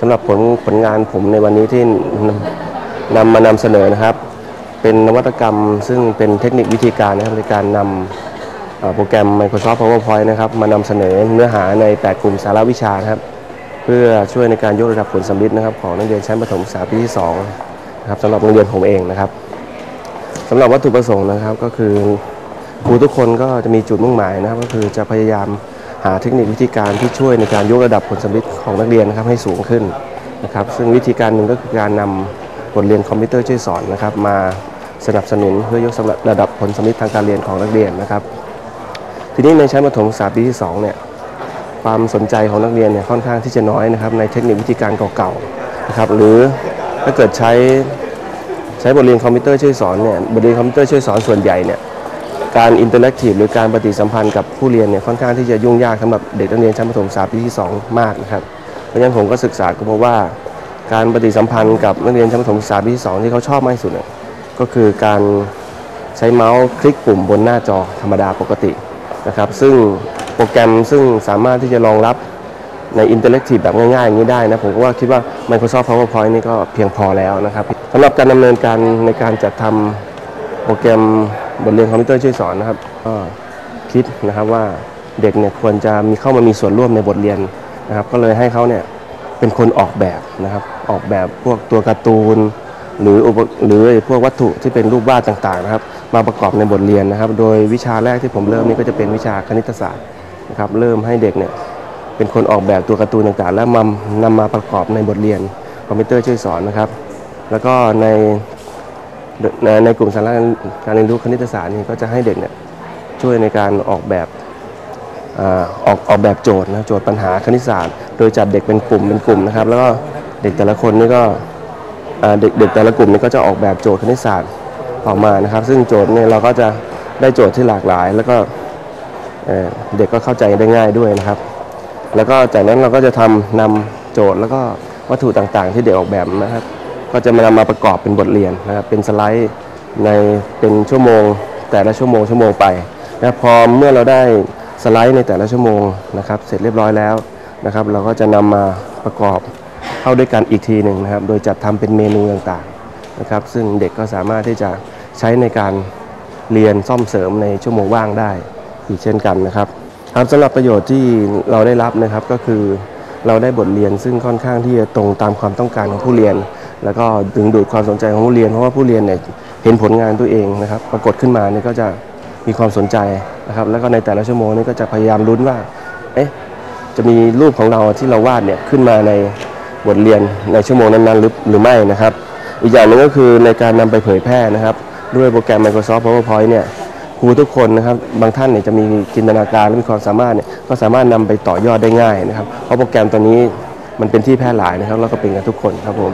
สำหรับผลผลงานผมในวันนี้ที่นำมานำเสนอนะครับ เป็นนวัตกรรมซึ่งเป็นเทคนิควิธีการนะครับในการนำโปรแกรม Microsoft PowerPoint นะครับมานำเสนอเนื้อหาใน 8 กลุ่มสาระวิชาครับ เพื่อช่วยในการยกระดับผลสำลิดนะครับของนักเรียนชั้นประถมศึกษาปีที่2นะครับสำหรับโรงเรียนผมเองนะครับสำหรับวัตถุประสงค์นะครับก็คือครูทุกคนก็จะมีจุดมุ่งหมายนะครับ ก็คือจะพยายาม หาเทคนิควิธีการที่ช่วยในการยกระดับผลสำลิของนักเรียนนะครับให้สูงขึ้นนะครับ ซึ่งวิธีการหนึ่งก็คือการนำบทเรียนคอมพิวเตอร์ช่วยสอนนะครับ มาสนับสนุนเพื่อยกระดับผลสำลิทางการเรียนของนักเรียนนะครับ ทีนี้ในชั้นประถมศึกษาปีที่สองเนี่ยความสนใจของนักเรียนเนี่ยค่อนข้างที่จะน้อยนะครับในเทคนิควิธีการเก่าๆนะครับหรือถ้าเกิดใช้ใช้บทเรียนคอมพิวเตอร์ช่วยสอนเนี่ยบทเรียนคอมพิวเตอร์ช่วยสอนส่วนใหญ่เนี่ย การอินเตอร์แอคทีฟหรือการปฏิสัมพันธ์กับผู้เรียนเนี่ยค่อนข้างที่จะยุ่งยากสำหรับเด็กนักเรียนชั้นประถมศึกษาปีที่ 2 มากนะครับเพราะฉะนั้นผมก็ศึกษาก็พบว่า การปฏิสัมพันธ์กับนักเรียนชั้นประถมศึกษาปีที่ 2 ที่เขาชอบมากที่สุดเนี่ยก็คือการใช้เมาส์คลิกปุ่มบนหน้าจอธรรมดาปกตินะครับซึ่งโปรแกรมซึ่งสามารถที่จะรองรับในอินเตอร์แอคทีฟแบบง่ายๆ อย่างนี้ได้นะ ผมก็ว่าคิดว่า Microsoft PowerPoint นี่ก็เพียงพอแล้วนะครับสำหรับการดำเนินการในการจัดทำโปรแกรม บทเรียนคอมพิวเตอร์ช่วยสอนนะครับก็คิดนะครับว่าเด็กเนี่ยควรจะมีเข้ามามีส่วนร่วมในบทเรียนนะครับ ก็เลยให้เขาเนี่ยเป็นคนออกแบบนะครับ ออกแบบพวกตัวการ์ตูน หรืออุปหรือพวกวัตถุที่เป็นรูปวาดต่างๆนะครับ มาประกอบในบทเรียนนะครับ โดยวิชาแรกที่ผมเริ่มนี่ก็จะเป็นวิชาคณิตศาสตร์นะครับเริ่มให้เด็กเนี่ยเป็นคนออกแบบตัวการ์ตูนต่างๆ แล้วมานำมาประกอบในบทเรียนคอมพิวเตอร์ช่วยสอนนะครับ แล้วก็ใน ในในกลุ่มสาระการเรียนรู้คณิตศาสตร์นี่ก็จะให้เด็กเนี่ยช่วยในการออกแบบออกออกแบบโจทย์นะโจทย์ปัญหาคณิตศาสตร์ โดยจัดเด็กเป็นกลุ่มเป็นกลุ่มนะครับ แล้วก็เด็กแต่ละคนนี่ก็เด็กเด็กแต่ละกลุ่มนี้ก็จะออกแบบโจทย์คณิตศาสตร์ออกมานะครับ ซึ่งโจทย์เนี่ยเราก็จะได้โจทย์ที่หลากหลาย แล้วก็เอ่อเด็กก็เข้าใจได้ง่ายด้วยนะครับ แล้วก็จากนั้นเราก็จะทำนำโจทย์แล้วก็วัตถุต่างๆ ที่เด็กออกแบบนะครับ ก็จะมานำมาประกอบเป็นบทเรียนนะครับเป็นสไลด์ในเป็นชั่วโมง แต่ละชั่วโมงชั่วโมงไปนะครับพอเมื่อเราได้สไลด์ในแต่ละชั่วโมงนะครับเสร็จเรียบร้อยแล้วนะครับ เราก็จะนำมาประกอบเข้าด้วยกันอีกทีหนึ่งนะครับ โดยจัดทำเป็นเมนูต่างๆนะครับ ซึ่งเด็กก็สามารถที่จะใช้ในการเรียนซ่อมเสริมในชั่วโมงว่างได้อีกเช่นกันนะครับครับสำหรับประโยชน์ที่เราได้รับนะครับก็คือเราได้บทเรียนซึ่งค่อนข้างที่จะตรงตามความต้องการของผู้เรียน แล้วก็ดึงดูดความสนใจของผู้เรียน เพราะว่าผู้เรียนเนี่ยเห็นผลงานตัวเองนะครับ ปรากฏขึ้นมาเนี่ยก็จะมีความสนใจนะครับ แล้วก็ในแต่ละชั่วโมงนี่ก็จะพยายามลุ้นว่า เอ๊ะ จะมีรูปของเราที่เราวาดเนี่ยขึ้นมาในบทเรียนในชั่วโมงนั้นๆหรือหรือไม่นะครับ อีกอย่างหนึ่งก็คือในการนำไปเผยแพร่นะครับ ด้วยโปรแกรม Microsoft PowerPoint เนี่ยครูทุกคนนะครับบางท่านเนี่ยจะมีจินตนาการและมีความสามารถเนี่ยก็สามารถนำไปต่อยอดได้ง่ายนะครับ เพราะโปรแกรมตัวนี้มันเป็นที่แพร่หลายนะครับ แล้วก็เป็นกันทุกคนครับผม